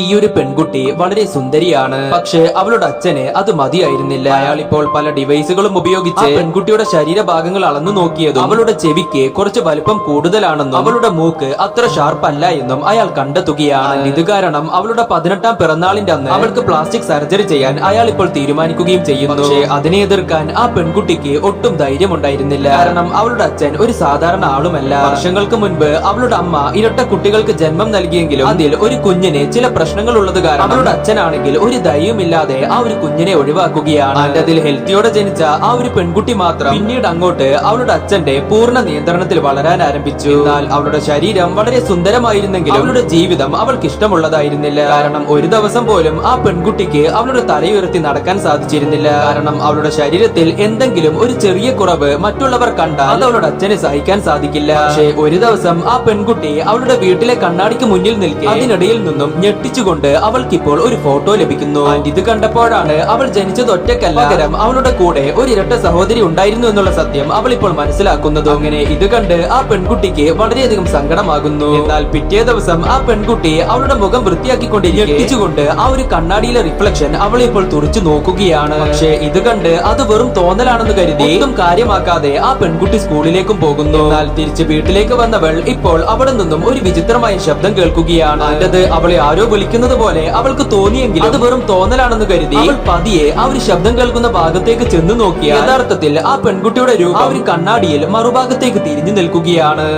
ഈ ഒരു പെൺകുട്ടി വളരെ സുന്ദരിയാണ്. പക്ഷെ അവളുടെ അച്ഛന് അത് മതിയായിരുന്നില്ല. അയാൾ ഇപ്പോൾ പല ഡിവൈസുകളും ഉപയോഗിച്ച് പെൺകുട്ടിയുടെ ശരീരഭാഗങ്ങൾ അളന്നു നോക്കിയതും അവളുടെ ചെവിക്ക് കുറച്ച് വലുപ്പം കൂടുതലാണെന്നും അവളുടെ മൂക്ക് അത്ര ഷാർപ്പ് അല്ല എന്നും അയാൾ കണ്ടെത്തുകയാണ്. ഇത് കാരണം അവളുടെ പതിനെട്ടാം പിറന്നാളിന്റെ അന്ന് അവൾക്ക് പ്ലാസ്റ്റിക് സർജറി ചെയ്യാൻ അയാൾ ഇപ്പോൾ തീരുമാനിക്കുകയും ചെയ്യുന്നു. പക്ഷേ അതിനെ എതിർക്കാൻ ആ പെൺകുട്ടിക്ക് ഒട്ടും ധൈര്യം ഉണ്ടായിരുന്നില്ല കാരണം അവളുടെ അച്ഛൻ ഒരു സാധാരണ ആളുമല്ല. വർഷങ്ങൾക്ക് മുൻപ് അവളുടെ അമ്മ ഇരട്ട കുട്ടികൾക്ക് ജന്മം നൽകിയെങ്കിലും അതിൽ ഒരു കുഞ്ഞിനെ ചില പ്രശ്നങ്ങൾ ഉള്ളത് കാരണം അവരുടെ അച്ഛനാണെങ്കിൽ ഒരു ദയവുമില്ലാതെ ആ ഒരു കുഞ്ഞിനെ ഒഴിവാക്കുകയാണ്. അതിൽ ഹെൽത്തിയോടെ ജനിച്ച ആ ഒരു പെൺകുട്ടി മാത്രം പിന്നീട് അങ്ങോട്ട് അവളുടെ അച്ഛന്റെ പൂർണ നിയന്ത്രണത്തിൽ വളരാൻ ആരംഭിച്ചു. എന്നാൽ അവളുടെ ശരീരം വളരെ സുന്ദരമായിരുന്നെങ്കിലും അവളുടെ ജീവിതം അവൾക്ക് ഇഷ്ടമുള്ളതായിരുന്നില്ല. കാരണം ഒരു ദിവസം പോലും ആ പെൺകുട്ടിക്ക് അവളുടെ തലയുയർത്തി നടക്കാൻ സാധിച്ചിരുന്നില്ല. കാരണം അവളുടെ ശരീരത്തിൽ എന്തെങ്കിലും ഒരു ചെറിയ കുറവ് മറ്റുള്ളവർ കണ്ടാൽ അത് അവളുടെ അച്ഛനെ സഹിക്കാൻ സാധിക്കില്ല. പക്ഷേ ഒരു ദിവസം ആ പെൺകുട്ടി അവളുടെ വീട്ടിലെ കണ്ണാടിക്ക് മുന്നിൽ നിൽക്കെ അതിനിടയിൽ നിന്നും ഞെട്ടിച്ചുകൊണ്ട് അവൾക്കിപ്പോൾ ഒരു ഫോട്ടോ ലഭിക്കുന്നു. ഇത് കണ്ടപ്പോഴാണ് അവൾ ജനിച്ചത് ഒറ്റക്കല്ല പകരം അവളുടെ കൂടെ ഒരു ഇരട്ട സഹോദരി ഉണ്ടായിരുന്നു എന്നുള്ള സത്യം അവൾ ഇപ്പോൾ മനസ്സിലാക്കുന്നത്. അങ്ങനെ ഇത് കണ്ട് ആ പെൺകുട്ടിക്ക് വളരെയധികം സങ്കടമാകുന്നു. എന്നാൽ പിറ്റേ ദിവസം ആ പെൺകുട്ടി അവളുടെ മുഖം വൃത്തിയാക്കിക്കൊണ്ട് ഞെട്ടിച്ചുകൊണ്ട് ആ ഒരു കണ്ണാടിയിലെ റിഫ്ലക്ഷൻ അവളെ ഇപ്പോൾ തുറച്ചു നോക്കുകയാണ്. പക്ഷേ ഇത് കണ്ട് അത് വെറും തോന്നലാണെന്ന് കരുതി ഒന്നും കാര്യമാക്കാതെ ആ പെൺകുട്ടി സ്കൂളിലേക്കും പോകുന്നു. എന്നാൽ തിരിച്ച് വീട്ടിലേക്ക് വന്നവൾ ഇപ്പോൾ അവിടെ നിന്നും ഒരു വിചിത്രമായ ശബ്ദം കേൾക്കുകയാണ്. അല്ലത് അവളെ ആരോ വിളിക്കുന്നത് പോലെ അവൾക്ക് തോന്നിയെങ്കിലും അത് വെറും തോന്നലാണെന്ന് കരുതി അവൾ പതിയെ ആ ഒരു ശബ്ദം കേൾക്കുന്ന ഭാഗത്തേക്ക് ചെന്ന് നോക്കിയ യഥാർത്ഥത്തിൽ ആ പെൺകുട്ടിയുടെ രൂപം ഒരു കണ്ണാടിയിൽ മറുഭാഗത്തേക്ക് തിരിഞ്ഞു നിൽക്കുകയാണ്.